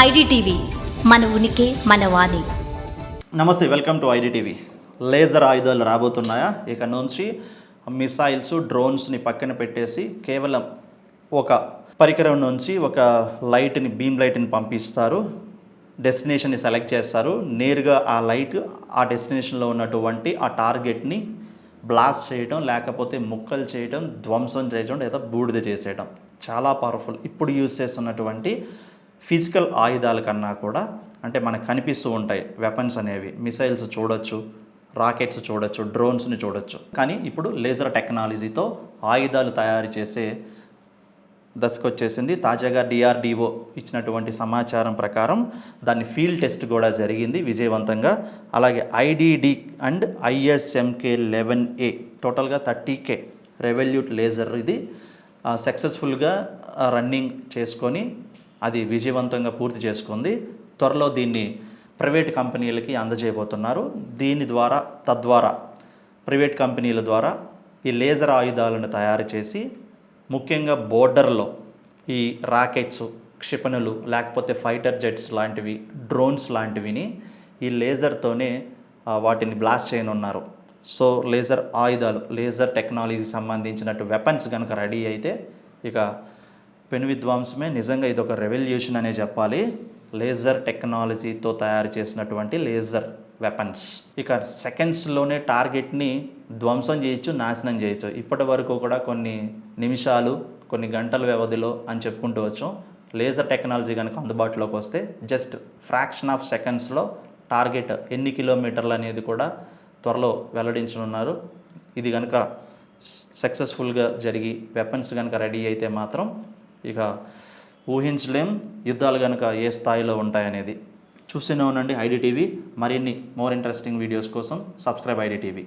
IDTV మన ఉనికి మన వాణి. నమస్తే వెల్కమ్ టు ఐడిటీవీ. లేజర్ ఆయుధాలు రాబోతున్నాయా? ఇక నుంచి మిసైల్స్ డ్రోన్స్ని పక్కన పెట్టేసి కేవలం ఒక పరికరం నుంచి ఒక లైట్ని బీమ్ లైట్ని పంపిస్తారు. డెస్టినేషన్ని సెలెక్ట్ చేస్తారు. నేరుగా ఆ లైట్ ఆ డెస్టినేషన్లో ఉన్నటువంటి ఆ టార్గెట్ని బ్లాస్ట్ చేయడం లేకపోతే ముక్కలు చేయడం ధ్వంసం చేయడం లేదా బూడిద చేసేయడం చాలా పవర్ఫుల్. ఇప్పుడు యూజ్ చేస్తున్నటువంటి ఫిజికల్ ఆయుధాల కన్నా కూడా అంటే మనకు కనిపిస్తూ ఉంటాయి వెపన్స్ అనేవి. మిసైల్స్ చూడొచ్చు రాకెట్స్ చూడొచ్చు డ్రోన్స్ని చూడొచ్చు. కానీ ఇప్పుడు లేజర్ టెక్నాలజీతో ఆయుధాలు తయారు చేసే దశకు వచ్చేసింది తాజాగా డిఆర్డిఓ ఇచ్చినటువంటి సమాచారం ప్రకారం దాని ఫీల్డ్ టెస్ట్ కూడా జరిగింది విజయవంతంగా. అలాగే ఐడిడి అండ్ ఐఎస్ఎంకే లెవెన్ ఏ టోటల్గా థర్టీ కే రెవెల్యూట్ లేజర్ ఇది. సక్సెస్ఫుల్గా రన్నింగ్ చేసుకొని అది విజయవంతంగా పూర్తి చేసుకుంది. త్వరలో దీన్ని ప్రైవేట్ కంపెనీలకి అందజేయబోతున్నారు. దీని ద్వారా తద్వారా ప్రైవేట్ కంపెనీల ద్వారా ఈ లేజర్ ఆయుధాలను తయారు చేసి ముఖ్యంగా బోర్డర్లో ఈ రాకెట్స్ క్షిపణులు లేకపోతే ఫైటర్ జెట్స్ లాంటివి డ్రోన్స్ లాంటివిని ఈ లేజర్తోనే వాటిని బ్లాస్ట్ చేయనున్నారు. సో లేజర్ ఆయుధాలు లేజర్ టెక్నాలజీ సంబంధించినట్టు వెపన్స్ కనుక రెడీ అయితే ఇక పెను విద్వాంసమే నిజంగా ఇది ఒక రెవల్యూషన్ అనే చెప్పాలి. లేజర్ టెక్నాలజీతో తయారు చేసినటువంటి లేజర్ వెపన్స్ ఇక సెకండ్స్లోనే టార్గెట్ని ధ్వంసం చేయొచ్చు నాశనం చేయొచ్చు. ఇప్పటి వరకు కూడా కొన్ని నిమిషాలు కొన్ని గంటల వ్యవధిలో అని చెప్పుకుంటూ వచ్చాం. లేజర్ టెక్నాలజీ కనుక అందుబాటులోకి వస్తే జస్ట్ ఫ్రాక్షన్ ఆఫ్ సెకండ్స్లో టార్గెట్ ఎన్ని కిలోమీటర్లు అనేది కూడా త్వరలో వెల్లడించనున్నారు. ఇది కనుక సక్సెస్ఫుల్గా జరిగి వెపన్స్ కనుక రెడీ అయితే మాత్రం ఇక ఊహించలేం యుద్ధాలు కనుక ఏ స్థాయిలో ఉంటాయనేది. చూస్తూనే ఉండండి ఐడిటీవీ మరిన్ని మోర్ ఇంట్రెస్టింగ్ వీడియోస్ కోసం సబ్స్క్రైబ్ ఐడిటీవీ